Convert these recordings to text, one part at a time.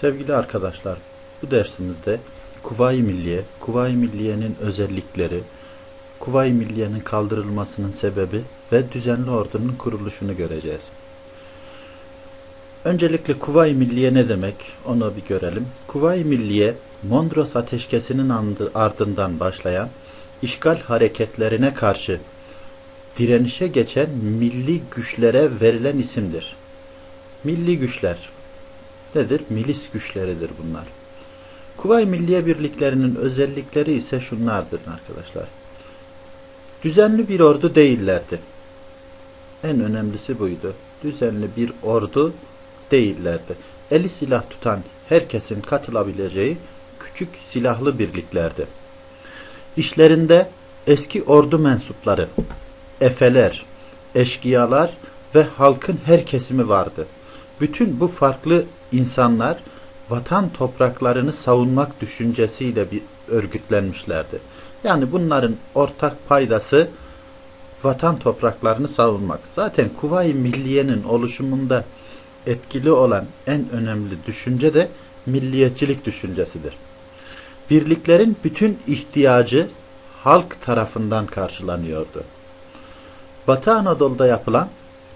Sevgili arkadaşlar, bu dersimizde Kuvayi Milliye, Kuvayi Milliye'nin özellikleri, Kuvayi Milliye'nin kaldırılmasının sebebi ve düzenli ordunun kuruluşunu göreceğiz. Öncelikle Kuvayi Milliye ne demek onu bir görelim. Kuvayi Milliye, Mondros Ateşkesi'nin ardından başlayan işgal hareketlerine karşı direnişe geçen milli güçlere verilen isimdir. Milli güçler nedir? Milis güçleridir bunlar. Kuvayi Milliye birliklerinin özellikleri ise şunlardır arkadaşlar. Düzenli bir ordu değillerdi. En önemlisi buydu. Düzenli bir ordu değillerdi. Eli silah tutan herkesin katılabileceği küçük silahlı birliklerdi. İşlerinde eski ordu mensupları, efeler, eşkıyalar ve halkın her kesimi vardı. Bütün bu farklı insanlar vatan topraklarını savunmak düşüncesiyle bir örgütlenmişlerdi. Yani bunların ortak paydası vatan topraklarını savunmak. Zaten Kuvayi Milliye'nin oluşumunda etkili olan en önemli düşünce de milliyetçilik düşüncesidir. Birliklerin bütün ihtiyacı halk tarafından karşılanıyordu. Batı Anadolu'da yapılan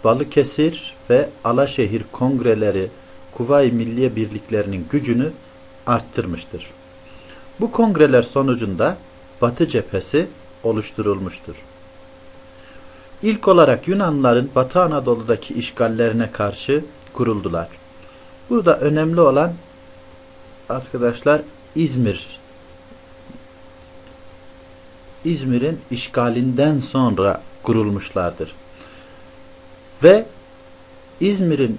Balıkesir ve Alaşehir kongreleri Kuvayi Milliye birliklerinin gücünü arttırmıştır. Bu kongreler sonucunda Batı cephesi oluşturulmuştur. İlk olarak Yunanlıların Batı Anadolu'daki işgallerine karşı kuruldular. Burada önemli olan arkadaşlar İzmir İzmir'in işgalinden sonra kurulmuşlardır. Ve İzmir'in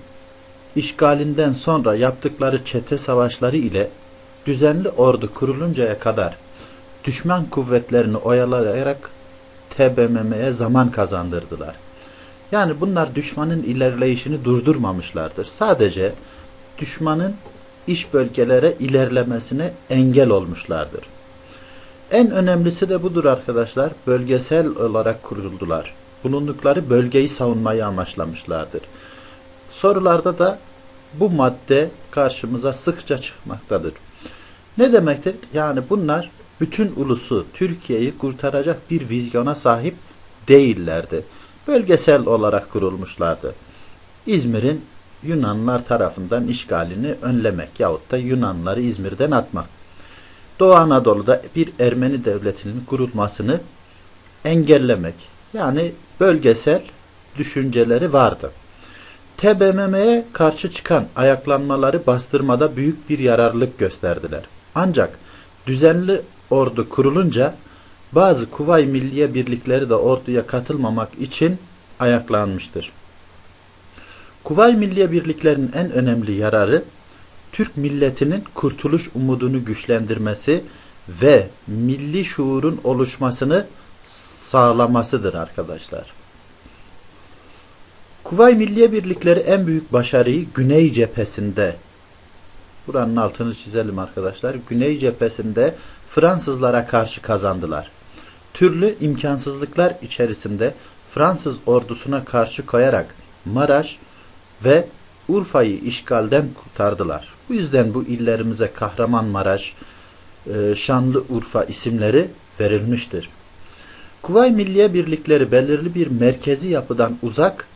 işgalinden sonra yaptıkları çete savaşları ile düzenli ordu kuruluncaya kadar düşman kuvvetlerini oyalayarak TBMM'ye zaman kazandırdılar. Yani bunlar düşmanın ilerleyişini durdurmamışlardır. Sadece düşmanın iş bölgelere ilerlemesine engel olmuşlardır. En önemlisi de budur arkadaşlar. Bölgesel olarak kuruldular. Bulundukları bölgeyi savunmayı amaçlamışlardır. Sorularda da bu madde karşımıza sıkça çıkmaktadır. Ne demektir? Yani bunlar bütün ulusu, Türkiye'yi kurtaracak bir vizyona sahip değillerdi. Bölgesel olarak kurulmuşlardı. İzmir'in Yunanlar tarafından işgalini önlemek yahut da Yunanları İzmir'den atmak. Doğu Anadolu'da bir Ermeni devletinin kurulmasını engellemek. Yani bölgesel düşünceleri vardı. TBMM'ye karşı çıkan ayaklanmaları bastırmada büyük bir yararlılık gösterdiler. Ancak düzenli ordu kurulunca bazı Kuvay Milliye birlikleri de orduya katılmamak için ayaklanmıştır. Kuvay Milliye birliklerinin en önemli yararı Türk milletinin kurtuluş umudunu güçlendirmesi ve milli şuurun oluşmasını sağlamasıdır arkadaşlar. Kuvay Milliye Birlikleri en büyük başarıyı Güney cephesinde buranın altını çizelim arkadaşlar. Güney cephesinde Fransızlara karşı kazandılar. Türlü imkansızlıklar içerisinde Fransız ordusuna karşı koyarak Maraş ve Urfa'yı işgalden kurtardılar. Bu yüzden bu illerimize Kahramanmaraş, e, Şanlıurfa isimleri verilmiştir. Kuvay Milliye Birlikleri belirli bir merkezi yapıdan uzak,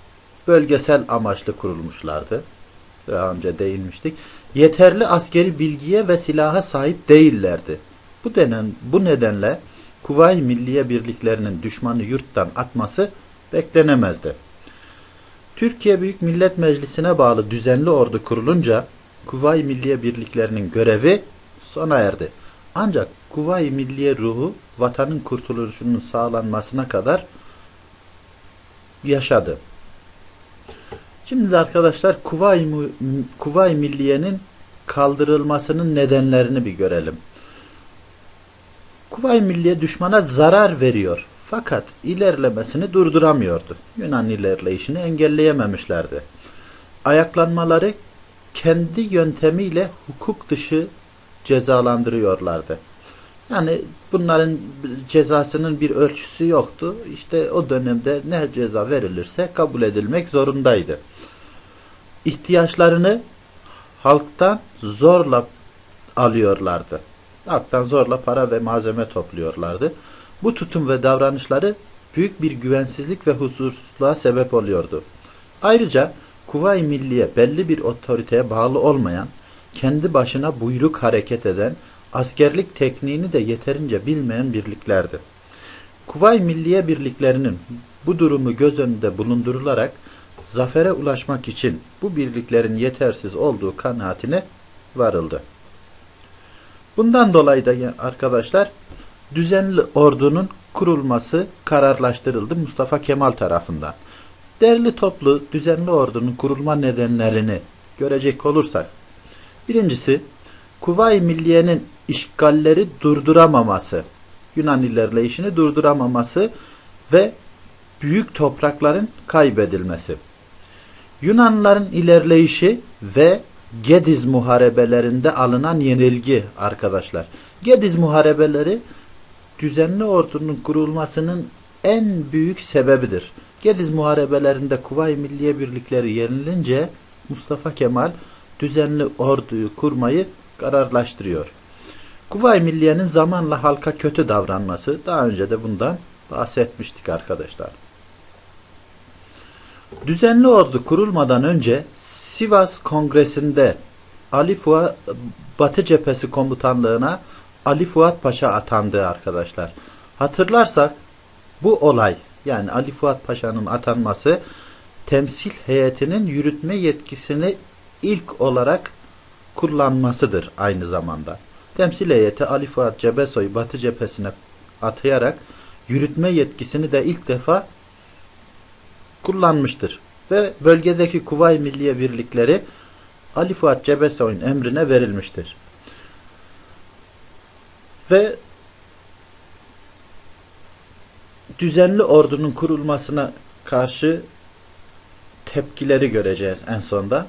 bölgesel amaçlı kurulmuşlardı. Daha önce değinmiştik. Yeterli askeri bilgiye ve silaha sahip değillerdi. Bu denen bu nedenle Kuvay Milliye Birliklerinin düşmanı yurttan atması beklenemezdi. Türkiye Büyük Millet Meclisi'ne bağlı düzenli ordu kurulunca Kuvay Milliye Birliklerinin görevi sona erdi. Ancak Kuvay Milliye ruhu vatanın kurtuluşunun sağlanmasına kadar yaşadı. Şimdi de arkadaşlar Kuvay, Kuvay Milliye'nin kaldırılmasının nedenlerini bir görelim. Kuvay Milliye düşmana zarar veriyor. Fakat ilerlemesini durduramıyordu. Yunan ilerleyişini engelleyememişlerdi. Ayaklanmaları kendi yöntemiyle hukuk dışı cezalandırıyorlardı. Yani bunların cezasının bir ölçüsü yoktu. İşte o dönemde ne ceza verilirse kabul edilmek zorundaydı. İhtiyaçlarını halktan zorla alıyorlardı. Halktan zorla para ve malzeme topluyorlardı. Bu tutum ve davranışları büyük bir güvensizlik ve huzursuzluğa sebep oluyordu. Ayrıca Kuvayi Milliye belli bir otoriteye bağlı olmayan, kendi başına buyruk hareket eden, askerlik tekniğini de yeterince bilmeyen birliklerdi. Kuvayi Milliye birliklerinin bu durumu göz önünde bulundurularak zafere ulaşmak için bu birliklerin yetersiz olduğu kanaatine varıldı. Bundan dolayı da arkadaşlar düzenli ordunun kurulması kararlaştırıldı Mustafa Kemal tarafından. Derli toplu düzenli ordunun kurulma nedenlerini görecek olursak birincisi Kuvayi Milliye'nin işgalleri durduramaması Yunan ilerleyişini durduramaması ve büyük toprakların kaybedilmesi. Yunanlıların ilerleyişi ve Gediz muharebelerinde alınan yenilgi arkadaşlar. Gediz muharebeleri düzenli ordunun kurulmasının en büyük sebebidir. Gediz muharebelerinde Kuvayi Milliye birlikleri yenilince Mustafa Kemal düzenli orduyu kurmayı kararlaştırıyor. Kuvayi Milliye'nin zamanla halka kötü davranması daha önce de bundan bahsetmiştik arkadaşlar. Düzenli ordu kurulmadan önce Sivas Kongresi'nde Ali Fuat Batı Cephesi Komutanlığına Ali Fuat Paşa atandı arkadaşlar. Hatırlarsak bu olay yani Ali Fuat Paşa'nın atanması temsil heyetinin yürütme yetkisini ilk olarak kullanmasıdır aynı zamanda. Temsil heyeti Ali Fuat Cebesoy Batı cephesine atayarak yürütme yetkisini de ilk defa kullanmıştır. Ve bölgedeki Kuvayi Milliye birlikleri Ali Fuat Cebesoy'un emrine verilmiştir. Ve düzenli ordunun kurulmasına karşı tepkileri göreceğiz en sonda.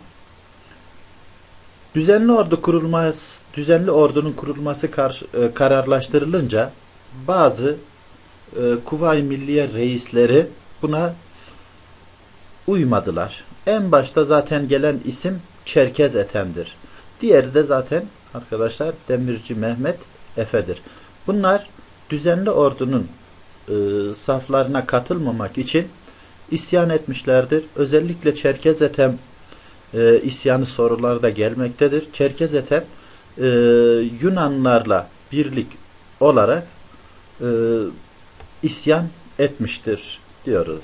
Düzenli ordu kurulması, düzenli ordunun kurulması karşı, e, kararlaştırılınca bazı e, Kuvayi Milliye reisleri buna uymadılar. En başta zaten gelen isim Çerkez Ethem'dir. Diğeri de zaten arkadaşlar Demirci Mehmet Efe'dir. Bunlar düzenli ordunun e, saflarına katılmamak için isyan etmişlerdir. Özellikle Çerkez Ethem e, isyanı sorularda gelmektedir. Çerkez Ethem e, Yunanlarla birlik olarak e, isyan etmiştir diyoruz.